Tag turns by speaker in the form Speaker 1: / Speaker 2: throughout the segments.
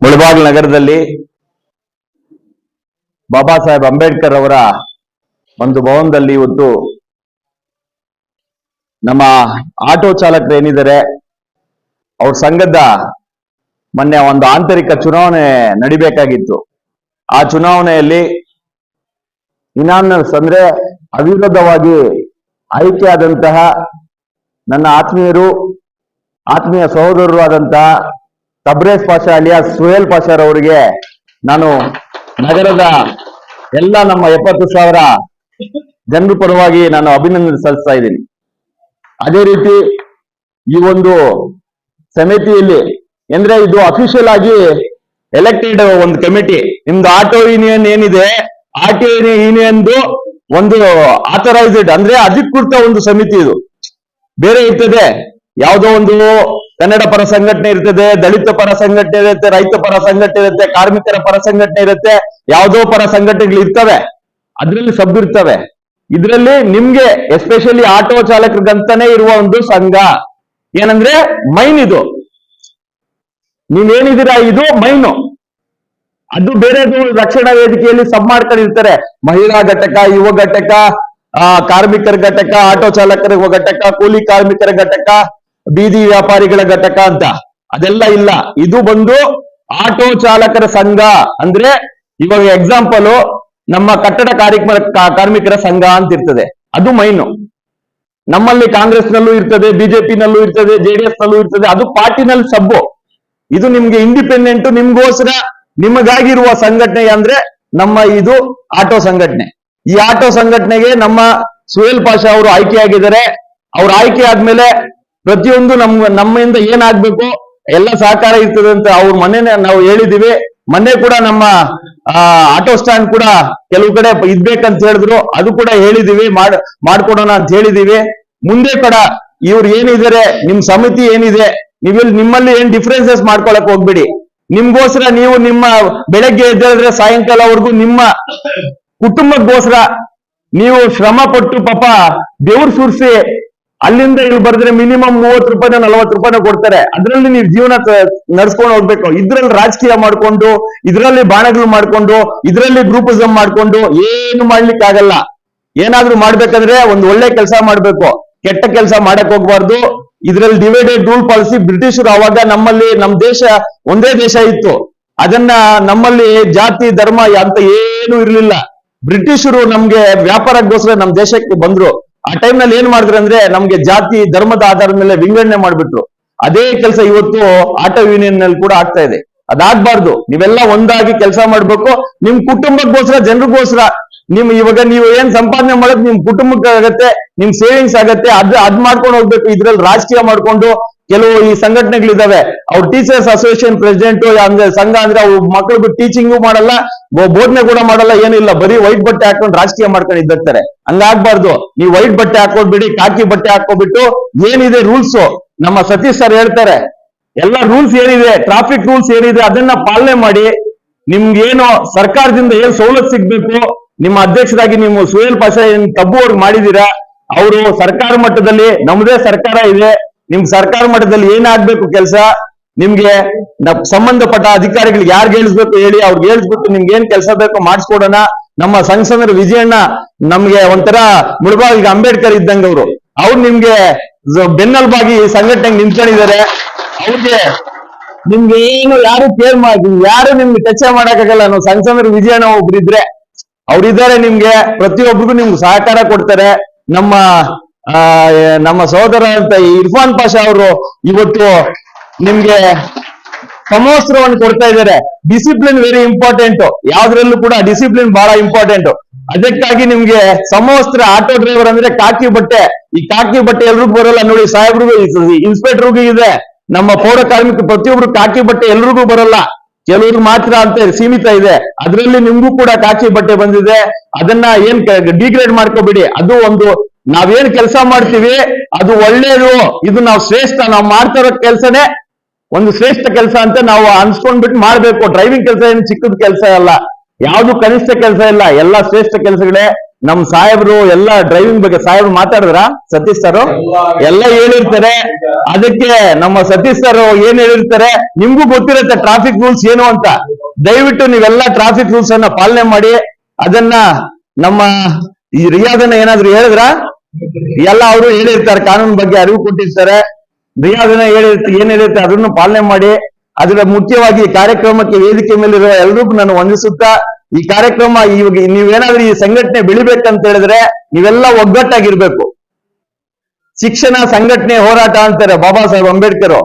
Speaker 1: ಮುಳಬಾಗಿಲು ನಗರದಲ್ಲಿ ಬಾಬಾ ಸಾಹೇಬ್ ಅಂಬೇಡ್ಕರ್ ಅವರ ಒಂದು ಭವನದಲ್ಲಿ ಇವತ್ತು ನಮ್ಮ ಆಟೋ ಚಾಲಕರು ಏನಿದ್ದಾರೆ, ಅವ್ರ ಸಂಘದ ಮೊನ್ನೆ ಒಂದು ಆಂತರಿಕ ಚುನಾವಣೆ ನಡಿಬೇಕಾಗಿತ್ತು. ಆ ಚುನಾವಣೆಯಲ್ಲಿ ಇನಾನಸ್ ಅಂದ್ರೆ ಅವಿರೋಧವಾಗಿ ಆಯ್ಕೆಯಾದಂತಹ ನನ್ನ ಆತ್ಮೀಯರು, ಆತ್ಮೀಯ ಸಹೋದರರು ಆದಂತಹ ತಬ್ರೇಜ್ ಪಾಷಾ ಅಲಿಯಾ ಸುಹೇಲ್ ಪಾಷಾರ್ ಅವರಿಗೆ ನಾನು ನಗರದ ಎಲ್ಲ ನಮ್ಮ ಎಪ್ಪತ್ತು ಸಾವಿರ ಜನರ ಪರವಾಗಿ ನಾನು ಅಭಿನಂದನೆ ಸಲ್ಲಿಸ್ತಾ ಇದ್ದೀನಿ. ಅದೇ ರೀತಿ ಈ ಒಂದು ಸಮಿತಿಯಲ್ಲಿ ಅಂದ್ರೆ ಇದು ಅಫಿಷಿಯಲ್ ಆಗಿ ಎಲೆಕ್ಟೆಡ್ ಒಂದು ಕಮಿಟಿ ನಿಮ್ದು ಆಟೋ ಯೂನಿಯನ್ ಏನಿದೆ ಆಟೋ ಯೂನಿಯನ್ದು ಒಂದು ಆಥರೈಸ್ಡ್ ಅಂದ್ರೆ ಅಧಿಕೃತ ಒಂದು ಸಮಿತಿ ಇದು. ಬೇರೆ ಇರ್ತದೆ, ಯಾವುದೋ ಒಂದು ಕನ್ನಡ ಪರ ಸಂಘಟನೆ ಇರ್ತದೆ ದಲಿತ ಪರ ಸಂಘಟನೆ ಇರುತ್ತೆ ರೈತ ಪರ ಸಂಘಟನೆ ಇರುತ್ತೆ ಕಾರ್ಮಿಕರ ಪರ ಸಂಘಟನೆ ಇರುತ್ತೆ ಯಾವುದೋ ಪರ ಸಂಘಟನೆಗಳು ಇರ್ತವೆ ಅದ್ರಲ್ಲಿ ಸಬ್ ಇರ್ತವೆ. ಇದ್ರಲ್ಲಿ ನಿಮ್ಗೆ ಎಸ್ಪೆಷಲಿ ಆಟೋ ಚಾಲಕರಿಗಂತಾನೆ ಇರುವ ಒಂದು ಸಂಘ. ಏನಂದ್ರೆ ಮೈನ್ ಇದು. ನೀವೇನಿದ್ದೀರಾ? ಇದು ಮೈನು. ಅದು ಬೇರೆ ರಕ್ಷಣಾ ವೇದಿಕೆಯಲ್ಲಿ ಸಬ್ ಮಾಡ್ಕೊಂಡಿರ್ತಾರೆ. ಮಹಿಳಾ ಘಟಕ ಯುವ ಘಟಕ ಆ, ಕಾರ್ಮಿಕರ ಘಟಕ ಆಟೋ ಚಾಲಕರ ಘಟಕ ಕೂಲಿ ಕಾರ್ಮಿಕರ ಘಟಕ ಬೀದಿ ವ್ಯಾಪಾರಿಗಳ ಘಟಕ ಅಂತ. ಅದೆಲ್ಲ ಇಲ್ಲ. ಇದು ಬಂದು ಆಟೋ ಚಾಲಕರ ಸಂಘ. ಅಂದ್ರೆ ಇವಾಗ ಎಕ್ಸಾಂಪಲ್ ನಮ್ಮ ಕಟ್ಟಡ ಕಾರ್ಯಕ್ರಮ ಕಾರ್ಮಿಕರ ಸಂಘ ಅಂತ ಇರ್ತದೆ. ಅದು ಮೈನು ನಮ್ಮಲ್ಲಿ ಕಾಂಗ್ರೆಸ್ನಲ್ಲೂ ಇರ್ತದೆ, ಬಿಜೆಪಿನಲ್ಲೂ ಇರ್ತದೆ ಜೆಡಿಎಸ್ ನಲ್ಲೂ ಇರ್ತದೆ. ಅದು ಪಾರ್ಟಿನಲ್ಲಿ ಸಬ್ಬು ಇದು ನಿಮ್ಗೆ ಇಂಡಿಪೆಂಡೆಂಟ್ ನಿಮ್ಗೋಸ್ಕರ ನಿಮಗಾಗಿರುವ ಸಂಘಟನೆ ಅಂದ್ರೆ ನಮ್ಮ ಇದು ಆಟೋ ಸಂಘಟನೆ. ಈ ಆಟೋ ಸಂಘಟನೆಗೆ ನಮ್ಮ ಸುಹೇಲ್ ಪಾಷಾ ಅವರು ಆಯ್ಕೆಯಾಗಿದ್ದಾರೆ ಅವ್ರ ಆಯ್ಕೆ ಆದ್ಮೇಲೆ ಪ್ರತಿಯೊಂದು ನಮ್, ನಮ್ಮಿಂದ ಏನಾಗ್ಬೇಕು ಎಲ್ಲ ಸಹಕಾರ ಇರ್ತದೆ ಅಂತ ಅವ್ರ ಮನೆನೇ ನಾವು ಹೇಳಿದೀವಿ. ಮೊನ್ನೆ ಕೂಡ ನಮ್ಮ ಆಟೋ ಸ್ಟ್ಯಾಂಡ್ ಕೂಡ ಕೆಲವು ಕಡೆ ಇದ್ಬೇಕಂತ ಹೇಳಿದ್ರು. ಅದು ಕೂಡ ಹೇಳಿದೀವಿ. ಮಾಡ್, ಮಾಡ್ಕೊಡೋಣ ಅಂತ ಹೇಳಿದೀವಿ. ಮುಂದೆ ಕೂಡ ಇವ್ರು ಏನಿದ್ದಾರೆ ನಿಮ್ ಸಮಿತಿ ಏನಿದೆ ನೀವಿಲ್ಲಿ ನಿಮ್ಮಲ್ಲಿ ಏನ್ ಡಿಫ್ರೆನ್ಸಸ್ ಮಾಡ್ಕೊಳಕ್ ಹೋಗ್ಬೇಡಿ. ನಿಮ್ಗೋಸ್ಕರ ನೀವು ನಿಮ್ಮ ಬೆಳಗ್ಗೆ ಎದ್ದೇಳಿದ್ರೆ ಸಾಯಂಕಾಲವರೆಗೂ ನಿಮ್ಮ ಕುಟುಂಬಕ್ಕೋಸ್ಕರ ನೀವು ಶ್ರಮ ಪಟ್ಟು ಪಾಪ ದೇವ್ರ ಸುರಿಸಿ ಅಲ್ಲಿಂದ ಇಲ್ಲಿ ಬರೆದ್ರೆ ಮಿನಿಮಮ್ ಮೂವತ್ತು ರೂಪಾಯಿನ, ನಲವತ್ತು ರೂಪಾಯಿನ ಕೊಡ್ತಾರೆ. ಅದ್ರಲ್ಲಿ ನೀವು ಜೀವನ ನಡ್ಸ್ಕೊಂಡು ಹೋಗ್ಬೇಕು. ಇದ್ರಲ್ಲಿ ರಾಜಕೀಯ ಮಾಡ್ಕೊಂಡು, ಇದ್ರಲ್ಲಿ ಬಾಣಗಳು ಮಾಡ್ಕೊಂಡು, ಇದ್ರಲ್ಲಿ ಗ್ರೂಪಿಸಮ್ ಮಾಡ್ಕೊಂಡು ಏನು ಮಾಡ್ಲಿಕ್ಕೆ ಆಗಲ್ಲ ಏನಾದ್ರೂ ಮಾಡ್ಬೇಕಂದ್ರೆ ಒಂದು ಒಳ್ಳೆ ಕೆಲಸ ಮಾಡ್ಬೇಕು. ಕೆಟ್ಟ ಕೆಲಸ ಮಾಡಕ್ ಹೋಗ್ಬಾರ್ದು. ಇದ್ರಲ್ಲಿ ಡಿವೈಡೆಡ್ ರೂಲ್ ಪಾಲಿಸಿ ಬ್ರಿಟಿಷರು ಅವಾಗ ನಮ್ಮಲ್ಲಿ, ನಮ್ ದೇಶ ಒಂದೇ ದೇಶ ಇತ್ತು. ಅದನ್ನ ನಮ್ಮಲ್ಲಿ ಜಾತಿ, ಧರ್ಮ ಅಂತ ಏನು ಇರ್ಲಿಲ್ಲ. ಬ್ರಿಟಿಷರು ನಮ್ಗೆ ವ್ಯಾಪಾರಕ್ಕೋಸ್ಕರ ನಮ್ ದೇಶಕ್ಕೆ ಬಂದ್ರು. ಆ ಟೈಮ್ನಲ್ಲಿ ಏನ್ ಮಾಡಿದ್ರು ಅಂದ್ರೆ ನಮ್ಗೆ ಜಾತಿ, ಧರ್ಮದ ಆಧಾರದ ಮೇಲೆ ವಿಂಗಡಣೆ ಮಾಡ್ಬಿಟ್ರು. ಅದೇ ಕೆಲಸ ಇವತ್ತು ಆಟೋ ಯೂನಿಯನ್ನಲ್ಲಿ ಕೂಡ ಆಗ್ತಾ ಇದೆ. ಅದಾಗ್ಬಾರ್ದು. ನೀವೆಲ್ಲ ಒಂದಾಗಿ ಕೆಲಸ ಮಾಡ್ಬೇಕು. ನಿಮ್ ಕುಟುಂಬಕ್ಕೋಸ್ಕರ, ಜನರಿಗೋಸ್ಕರ. ನಿಮ್ ಇವಾಗ ನೀವು ಏನ್ ಸಂಪಾದನೆ ಮಾಡೋದು ನಿಮ್ ಕುಟುಂಬಕ್ಕಾಗತ್ತೆ, ನಿಮ್ ಸೇವಿಂಗ್ಸ್ ಆಗತ್ತೆ, ಅದ್ ಅದ್ ಮಾಡ್ಕೊಂಡು ಹೋಗ್ಬೇಕು. ಇದ್ರಲ್ಲಿ ರಾಜಕೀಯ ಮಾಡ್ಕೊಂಡು ಕೆಲವು ಈ ಸಂಘಟನೆಗಳಿದಾವೆ ಅವ್ರ ಟೀಚರ್ಸ್ ಅಸೋಸಿಯೇಷನ್ ಪ್ರೆಸಿಡೆಂಟ್ ಅಂದ್ರೆ ಸಂಘ ಅಂದ್ರೆ ಅವ್ರ ಬಿಟ್ಟು ಟೀಚಿಂಗು ಮಾಡಲ್ಲ ಬೋಧನೆ ಕೂಡ ಮಾಡಲ್ಲ ಏನಿಲ್ಲ ಬರೀ ವೈಟ್ ಬಟ್ಟೆ ಹಾಕೊಂಡು ರಾಜಕೀಯ ಮಾಡ್ಕೊಂಡು ಇದ್ದಿರ್ತಾರೆ ಹಂಗಾಗ್ಬಾರ್ದು. ನೀವು ವೈಟ್ ಬಟ್ಟೆ ಹಾಕೊಂಡ್ಬಿಡಿ ಕಾಕಿ ಬಟ್ಟೆ ಹಾಕೊಂಡ್ಬಿಟ್ಟು ಏನಿದೆ ರೂಲ್ಸ್ ನಮ್ಮ ಸತೀಶ್ ಸರ್ ಹೇಳ್ತಾರೆ. ಎಲ್ಲ ರೂಲ್ಸ್ ಏನಿದೆ ಟ್ರಾಫಿಕ್ ರೂಲ್ಸ್ ಏನಿದೆ, ಅದನ್ನ ಪಾಲನೆ ಮಾಡಿ. ನಿಮ್ಗೇನು ಸರ್ಕಾರದಿಂದ ಏನ್ ಸವಲತ್ತು ಸಿಗ್ಬೇಕು? ನಿಮ್ಮ ಅಧ್ಯಕ್ಷರಾಗಿ ನೀವು ಸುಹೇಲ್ ಪಾಷ ಏನ್ ತಬ್ಬು ಅವ್ರಿಗೆ ಮಾಡಿದೀರಾ? ಅವರು ಸರ್ಕಾರ ಮಟ್ಟದಲ್ಲಿ, ನಮ್ದೇ ಸರ್ಕಾರ ಇದೆ. ನಿಮ್ ಸರ್ಕಾರ ಮಟ್ಟದಲ್ಲಿ ಏನಾಗ್ಬೇಕು ಕೆಲಸ? ನಿಮ್ಗೆ ಸಂಬಂಧಪಟ್ಟ ಅಧಿಕಾರಿಗಳಿಗೆ ಯಾರು ಹೇಳಿಸ್ಬೇಕು ಹೇಳಿ, ಅವ್ರಿಗೆ ಹೇಳಿಸ್ಬಿಟ್ಟು ನಿಮ್ಗೆ ಏನ್ ಕೆಲಸ ಬೇಕೋ ಮಾಡಿಸ್ಕೊಡೋಣ. ನಮ್ಮ ಸಂಸದರ ವಿಜಯಣ್ಣ ನಮ್ಗೆ ಒಂಥರ ಮುಳಬಾಗಿಲಿಗೆ ಅಂಬೇಡ್ಕರ್ ಇದ್ದಂಗ ಅವರು. ಅವ್ರು ನಿಮ್ಗೆ ಬೆನ್ನಲ್ಬಾಗಿ ಸಂಘಟನೆ ನಿಂತ್ಕೊಂಡಿದ್ದಾರೆ. ಅವ್ರಿಗೆ ನಿಮ್ಗೆ ಏನು ಯಾರು ಕೇರ್ ಮಾಡಿ ಯಾರು ನಿಮ್ಗೆ ಟಚ್ ಮಾಡಕ್ಕಾಗಲ್ಲ ನಾವು ಸಂಸದರ ವಿಜಯಣ್ಣ ಒಬ್ರು ಇದ್ರೆ ಅವ್ರಿದ್ದಾರೆ ನಿಮ್ಗೆ ಪ್ರತಿಯೊಬ್ಬರಿಗೂ ನಿಮ್ಗೆ ಸಹಕಾರ ಕೊಡ್ತಾರೆ. ನಮ್ಮ ಆ, ನಮ್ಮ ಸಹೋದರ ಅಂತ ಇರ್ಫಾನ್ ಪಾಷಾ ಅವರು ಇವತ್ತು ನಿಮ್ಗೆ ಸಮವಸ್ತ್ರವನ್ನು ಕೊಡ್ತಾ ಇದ್ದಾರೆ. ಡಿಸಿಪ್ಲಿನ್ ವೆರಿ ಇಂಪಾರ್ಟೆಂಟ್ ಯಾವ್ದ್ರಲ್ಲೂ ಕೂಡ ಡಿಸಿಪ್ಲಿನ್ ಬಹಳ ಇಂಪಾರ್ಟೆಂಟ್ ಅದಕ್ಕಾಗಿ ನಿಮ್ಗೆ ಸಮವಸ್ತ್ರ ಆಟೋ ಡ್ರೈವರ್ ಅಂದ್ರೆ ಕಾಕಿ ಬಟ್ಟೆ. ಈ ಕಾಕಿ ಬಟ್ಟೆ ಎಲ್ರಿಗೂ ಬರಲ್ಲ ನೋಡಿ ಸಾಹೇಬ್ರಿಗೂ ಇನ್ಸ್ಪೆಕ್ಟರ್ಗೂ ಇದೆ. ನಮ್ಮ ಪೌರ ಕಾರ್ಮಿಕ ಪ್ರತಿಯೊಬ್ರು ಕಾಕಿ ಬಟ್ಟೆ ಎಲ್ರಿಗೂ ಬರಲ್ಲ. ಕೆಲವ್ರು ಮಾತ್ರ ಅಂತ ಸೀಮಿತ ಇದೆ. ಅದರಲ್ಲಿ ನಿಮ್ಗೂ ಕೂಡ ಕಾಕಿ ಬಟ್ಟೆ ಬಂದಿದೆ. ಅದನ್ನ ಏನ್ ಡಿಗ್ರೇಡ್ ಮಾಡ್ಕೋಬೇಡಿ. ಅದು ಒಂದು ನಾವೇನ್ ಕೆಲಸ ಮಾಡ್ತೀವಿ, ಅದು ಒಳ್ಳೇದು, ಇದು ನಾವು ಶ್ರೇಷ್ಠ, ನಾವು ಮಾಡ್ತಾ ಇರೋ ಕೆಲಸನೇ ಒಂದು ಶ್ರೇಷ್ಠ ಕೆಲಸ ಅಂತ ನಾವು ಅನ್ಸ್ಕೊಂಡ್ಬಿಟ್ಟು ಮಾಡ್ಬೇಕು. ಡ್ರೈವಿಂಗ್ ಕೆಲಸ ಏನು ಚಿಕ್ಕದ ಕೆಲಸ ಅಲ್ಲ. ಯಾವ್ದು ಕನಿಷ್ಠ ಕೆಲಸ ಇಲ್ಲ. ಎಲ್ಲ ಶ್ರೇಷ್ಠ ಕೆಲಸಗಳೇ. ನಮ್ ಸಾಹೇಬ್ರು ಎಲ್ಲ ಡ್ರೈವಿಂಗ್ ಬಗ್ಗೆ, ಸಾಹೇಬ್ರು ಮಾತಾಡಿದ್ರ? ಸತೀಶ್ ಸರ್? ಎಲ್ಲ ಹೇಳಿರ್ತಾರೆ. ಅದಕ್ಕೆ ನಮ್ಮ ಸತೀಶ್ ಸರ್ ಏನ್ ಹೇಳಿರ್ತಾರೆ? ನಿಮ್ಗೂ ಗೊತ್ತಿರುತ್ತೆ ಟ್ರಾಫಿಕ್ ರೂಲ್ಸ್ ಏನು ಅಂತ. ದಯವಿಟ್ಟು ನೀವೆಲ್ಲ ಟ್ರಾಫಿಕ್ ರೂಲ್ಸ್ ಅನ್ನ ಪಾಲನೆ ಮಾಡಿ. ಅದನ್ನ ನಮ್ಮ ಈ ರಿಯಾದನ್ನ ಏನಾದ್ರು ಹೇಳಿದ್ರ? ಎಲ್ಲ ಅವರು ಹೇಳಿರ್ತಾರೆ, ಕಾನೂನು ಬಗ್ಗೆ ಅರಿವು ಕೊಟ್ಟಿರ್ತಾರೆ. ರಿಯಾದನ್ನ ಹೇಳಿರ್ತ ಏನಿರುತ್ತೆ ಅದನ್ನು ಪಾಲನೆ ಮಾಡಿ, ಅದರ ಮುಖ್ಯವಾಗಿ ಕಾರ್ಯಕ್ರಮಕ್ಕೆ ವೇದಿಕೆ ಮೇಲಿರುವ ಎಲ್ರಿಗೂ ನಾನು ವಂದಿಸುತ್ತಾ, ಈ ಕಾರ್ಯಕ್ರಮ ಇವಾಗ ನೀವೇನಾದ್ರೂ ಈ ಸಂಘಟನೆ ಬೆಳಿಬೇಕಂತ ಹೇಳಿದ್ರೆ ನೀವೆಲ್ಲ ಒಗ್ಗಟ್ಟಾಗಿರ್ಬೇಕು. ಶಿಕ್ಷಣ ಸಂಘಟನೆ ಹೋರಾಟ ಅಂತಾರೆ ಬಾಬಾ ಸಾಹೇಬ್ ಅಂಬೇಡ್ಕರ್.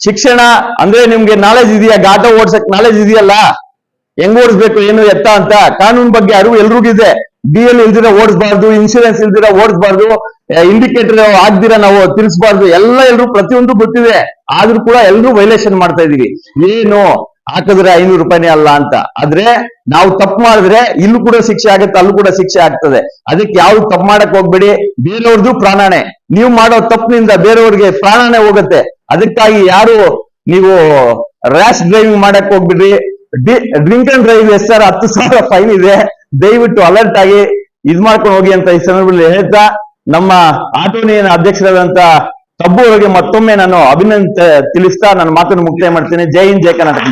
Speaker 1: ಶಿಕ್ಷಣ ಅಂದ್ರೆ ನಿಮ್ಗೆ ನಾಲೆಜ್ ಇದೆಯಾ? ಗಾಟ ಓಡ್ಸಕ್ ನಾಲೆಜ್ ಇದೆಯಲ್ಲ? ಹೆಂಗ್ ಓಡಿಸ್ಬೇಕು, ಏನು ಎತ್ತ ಅಂತ? ಕಾನೂನು ಬಗ್ಗೆ ಅರಿವು ಎಲ್ರಿಗೂ ಇದೆ. ಡಿ ಎಲ್ ಇಲ್ದಿರ ಓಡಿಸ್ಬಾರ್ದು ಇನ್ಶೂರೆನ್ಸ್ ಇಲ್ದಿರ ಓಡಿಸ್ಬಾರ್ದು ಇಂಡಿಕೇಟರ್ ಆಗ್ದಿರ ನಾವು ತಿಳಿಸ್ಬಾರ್ದು ಎಲ್ಲ ಎಲ್ರು ಪ್ರತಿಯೊಂದು ಗೊತ್ತಿದೆ. ಆದ್ರೂ ಕೂಡ ಎಲ್ರು ವೈಲೇಷನ್ ಮಾಡ್ತಾ ಇದೀವಿ. ಏನು? ಹಾಕಿದ್ರೆ ಐನೂರು ರೂಪಾಯಿನೇ ಅಲ್ಲ ಅಂತ. ಆದ್ರೆ ನಾವು ತಪ್ಪು ಮಾಡಿದ್ರೆ ಇಲ್ಲೂ ಕೂಡ ಶಿಕ್ಷೆ ಆಗುತ್ತೆ, ಅಲ್ಲೂ ಕೂಡ ಶಿಕ್ಷೆ ಆಗ್ತದೆ. ಅದಕ್ಕೆ ಯಾವ್ದು ತಪ್ಪು ಮಾಡಕ್ ಹೋಗ್ಬೇಡಿ. ಬೇರೆಯವ್ರದ್ದು ಪ್ರಾಣಾಣೆ ನೀವು ಮಾಡೋ ತಪ್ಪಿನಿಂದ ಬೇರೆಯವ್ರಿಗೆ ಪ್ರಾಣಾಣೆ ಹೋಗುತ್ತೆ. ಅದಕ್ಕಾಗಿ ಯಾರು ನೀವು ರ್ಯಾಶ್ ಡ್ರೈವಿಂಗ್ ಮಾಡಕ್ ಹೋಗ್ಬಿಡ್ರಿ. ಡ್ರಿಂಕ್ ಅಂಡ್ ಡ್ರೈವ್ ಹತ್ತು ಸಾವಿರ ಫೈನ್ ಇದೆ. ದಯವಿಟ್ಟು ಅಲರ್ಟ್ ಆಗಿ ಇದ್ ಮಾಡ್ಕೊಂಡು ಹೋಗಿ ಅಂತ ಈ ಸಂದರ್ಭದಲ್ಲಿ ಹೇಳ್ತಾ ನಮ್ಮ ಆಟೋನಿಯನ್ ಅಧ್ಯಕ್ಷರಾದಂತ ತಬ್ಬು ಅವರಿಗೆ ಮತ್ತೊಮ್ಮೆ ನಾನು ಅಭಿನಂದ ತಿಳಿಸ್ತಾ ನನ್ನ ಮಾತನ್ನು ಮುಕ್ತಾಯ ಮಾಡ್ತೇನೆ. ಜೈ ಹಿಂದ್, ಜೈ ಕರ್ನಾಟಕ.